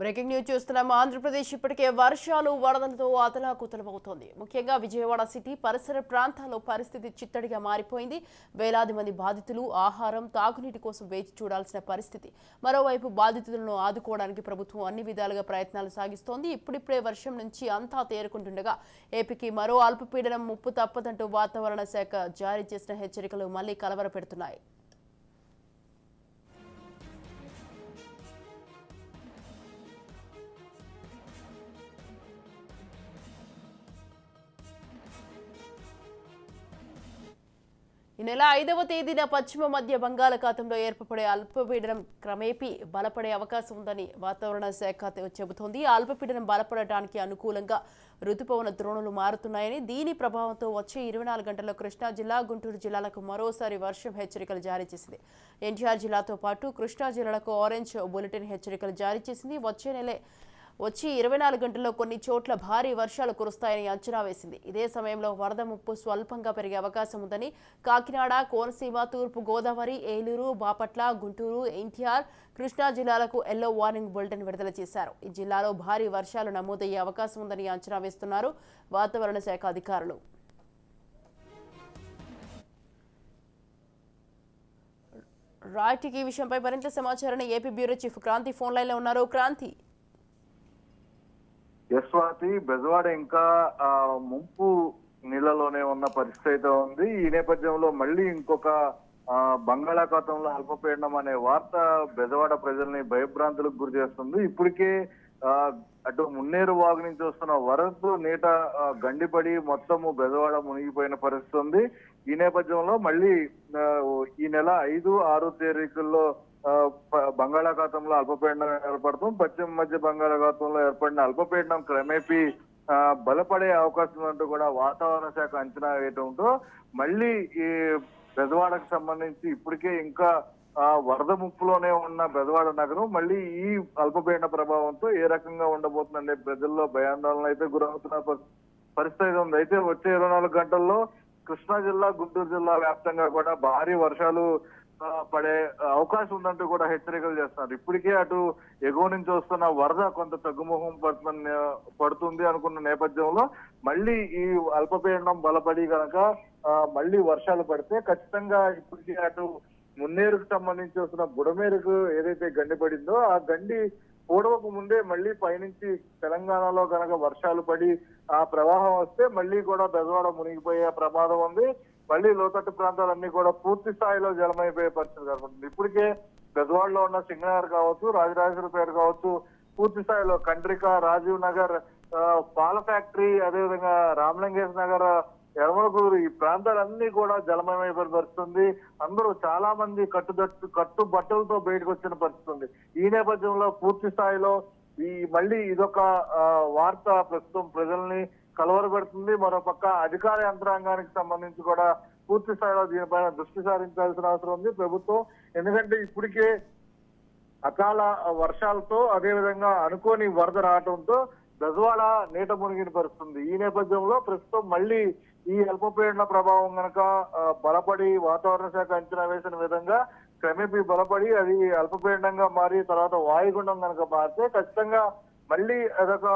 Breaking news చూస్తున్నాము. ఆంధ్రప్రదేశ్ ఇప్పటికే వర్షాలు వరదలతో అతలాకుతలమవుతోంది. ముఖ్యంగా విజయవాడ సిటీ పరిసర ప్రాంతాల్లో పరిస్థితి చిత్తడిగా మారిపోయింది. వేలాది మంది బాధితులు ఆహారం తాగునీటి కోసం వేచి చూడాల్సిన పరిస్థితి. మరోవైపు బాధితులను ఆదుకోవడానికి ప్రభుత్వం అన్ని విధాలుగా ప్రయత్నాలు సాగిస్తోంది. ఇప్పుడిప్పుడే వర్షం నుంచి అంతా తేరుకుంటుండగా ఏపీకి మరో అల్పపీడనం ముప్పు తప్పదంటూ వాతావరణ శాఖ జారీ చేసిన హెచ్చరికలు మళ్ళీ కలవరపెడుతున్నాయి. ఈ నెల ఐదవ తేదీన పశ్చిమ మధ్య బంగాళాఖాతంలో ఏర్పడే అల్పపీడనం క్రమేపీ బలపడే అవకాశం ఉందని వాతావరణ శాఖ చెబుతోంది. అల్పపీడనం బలపడటానికి అనుకూలంగా రుతుపవన ద్రోణులు మారుతున్నాయని దీని ప్రభావంతో వచ్చే ఇరవై నాలుగు గంటల్లో కృష్ణా జిల్లా గుంటూరు జిల్లాలకు మరోసారి వర్షం హెచ్చరికలు జారీ చేసింది. ఎన్టీఆర్ జిల్లాతో పాటు కృష్ణా జిల్లాలకు ఆరెంజ్ బులెటిన్ హెచ్చరికలు జారీ చేసింది. వచ్చే నెలే వచ్చి ఇరవై నాలుగు గంటల్లో కొన్ని చోట్ల భారీ వర్షాలు కురుస్తాయని అంచనా వేసింది. ఇదే సమయంలో వరద ముప్పు స్వల్పంగా పెరిగే అవకాశం ఉందని కాకినాడ కోనసీమ తూర్పు గోదావరి ఏలూరు బాపట్ల గుంటూరు ఎన్టీఆర్ కృష్ణా జిల్లాలకు ఎల్లో వార్నింగ్ బులెటిన్ విడుదల చేశారు. ఈ జిల్లాలో భారీ వర్షాలు నమోదయ్యే అవకాశం ఉందని అంచనా వేస్తున్నారు వాతావరణ శాఖ అధికారులు. రైట్ ఈ విషయంపై మరింత సమాచారాన్ని AP bureau chief Kranthi phone లైన్లో ఉన్నారు. క్రాంతి. యశ్వాతి బెజవాడ ఇంకా ఆ, ముంపు నీళ్ళలోనే ఉన్న పరిస్థితి అయితే ఉంది. ఈ నేపథ్యంలో మళ్ళీ ఇంకొక బంగాళాఖాతంలో అల్పపీడనం అనే వార్త బెజవాడ ప్రజల్ని భయభ్రాంతులకు గురి చేస్తుంది. ఇప్పటికే అటు మున్నేరు వాగు నుంచి వస్తున్న వరద నీట గండిపడి మొత్తము బెజవాడ మునిగిపోయిన పరిస్థితి ఉంది. ఈ నేపథ్యంలో మళ్ళీ ఈ నెల ఐదు ఆరు తేదీల్లో బంగాళాఖాతంలో అల్పపీడనం ఏర్పడతాం పశ్చిమ మధ్య బంగాళాఖాతంలో ఏర్పడిన అల్పపీడనం క్రమేపీ ఆ, బలపడే అవకాశం అంటూ కూడా వాతావరణ శాఖ అంచనా వేయటంతో మళ్ళీ ఈ బెజవాడకు సంబంధించి ఇప్పటికే ఇంకా ఆ, వరద ముప్పులోనే ఉన్న బెజవాడ నగరం మళ్ళీ ఈ అల్పపీడన ప్రభావంతో ఏ రకంగా ఉండబోతుందంటే ప్రజల్లో భయాందోళన అయితే గురవుతున్న పరి- పరిస్థితి ఉంది. అయితే వచ్చే ఇరవై నాలుగు గంటల్లో కృష్ణా జిల్లా గుంటూరు జిల్లా వ్యాప్తంగా కూడా భారీ వర్షాలు పడే అవకాశం ఉందంటూ కూడా హెచ్చరికలు చేస్తున్నారు. ఇప్పటికే అటు ఎగువ నుంచి వస్తున్న వరద కొంత తగ్గుముఖం పడుతున్న పడుతుంది అనుకున్న నేపథ్యంలో మళ్ళీ ఈ అల్పపీడనం బలపడి గనక మళ్ళీ వర్షాలు పడితే ఖచ్చితంగా ఇప్పటికే అటు మున్నేరుకు సంబంధించి వస్తున్న బుడమేరుకు ఏదైతే గండి పడిందో ఆ గండి పూడవకు ముందే మళ్ళీ పైనుంచి తెలంగాణలో గనక వర్షాలు పడి ఆ ప్రవాహం వస్తే మళ్ళీ కూడా బెజవాడ మునిగిపోయే ప్రమాదం ఉంది. మళ్ళీ లోతట్టు ప్రాంతాలన్నీ కూడా పూర్తి స్థాయిలో జలమైపోయే పరిస్థితి కనబడుతుంది ఇప్పటికే బెజవాడలో ఉన్న సింగనగర్ కావచ్చు రాజరాజేశ్వరపేట కావచ్చు పూర్తి స్థాయిలో కండ్రిక రాజీవ్ నగర్ పాల ఫ్యాక్టరీ అదేవిధంగా రామలింగేశ్ నగర్ యరమలకూరు ఈ ప్రాంతాలన్నీ కూడా జలమయమైపోయిన పరిస్థితి ఉంది. అందరూ చాలా మంది కట్టుదట్టు కట్టు బట్టలతో బయటకు వచ్చిన పరిస్థితి ఉంది. ఈ నేపథ్యంలో పూర్తి స్థాయిలో ఈ మళ్ళీ ఇదొక వార్త ప్రస్తుతం ప్రజల్ని కలవరపెడుతుంది. మరో పక్క అధికార యంత్రాంగానికి సంబంధించి కూడా పూర్తి స్థాయిలో దీనిపైన దృష్టి సారించాల్సిన అవసరం ఉంది ప్రభుత్వం. ఎందుకంటే ఇప్పటికే అకాల వర్షాలతో అదేవిధంగా అనుకోని వరద రావడంతో బెజవాడ నీట మునిగిన పరిస్థితుంది. ఈ నేపథ్యంలో ప్రస్తుతం మళ్ళీ ఈ అల్పపీడన ప్రభావం గనక బలపడి వాతావరణ శాఖ అంచనా వేసిన విధంగా క్రమేపీ బలపడి అది అల్పపీడనంగా మారి తర్వాత వాయుగుండం కనుక మారితే ఖచ్చితంగా మళ్ళీ అదొక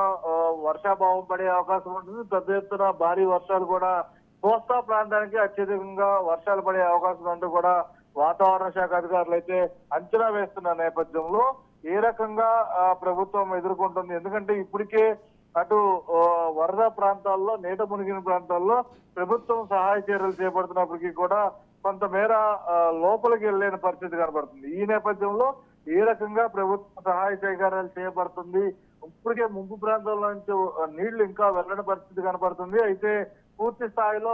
వర్షాభావం పడే అవకాశం ఉంటుంది. పెద్ద ఎత్తున భారీ వర్షాలు కూడా కోస్తా ప్రాంతానికి అత్యధికంగా వర్షాలు పడే అవకాశం అంటూ కూడా వాతావరణ శాఖ అధికారులు అయితే అంచనా వేస్తున్న నేపథ్యంలో ఏ రకంగా ప్రభుత్వం ఎదుర్కొంటుంది? ఎందుకంటే ఇప్పటికే అటు వరద ప్రాంతాల్లో నీట మునిగిన ప్రాంతాల్లో ప్రభుత్వం సహాయ చర్యలు చేపడుతున్నప్పటికీ కూడా కొంతమేర లోపలికి వెళ్ళలేని పరిస్థితి కనబడుతుంది. ఈ నేపథ్యంలో ఏ రకంగా ప్రభుత్వం సహాయ సహకారాలు చేయబడుతుంది ఇప్పటికే ముంపు ప్రాంతాల నుంచి నీళ్ళు ఇంకా వెళ్ళని పరిస్థితి కనబడుతుంది అయితే పూర్తి స్థాయిలో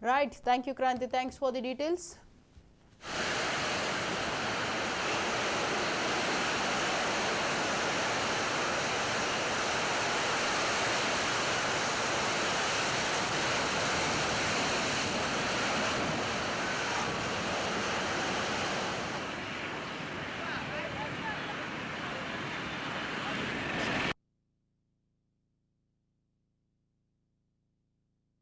right thank you Kranthi thanks for the details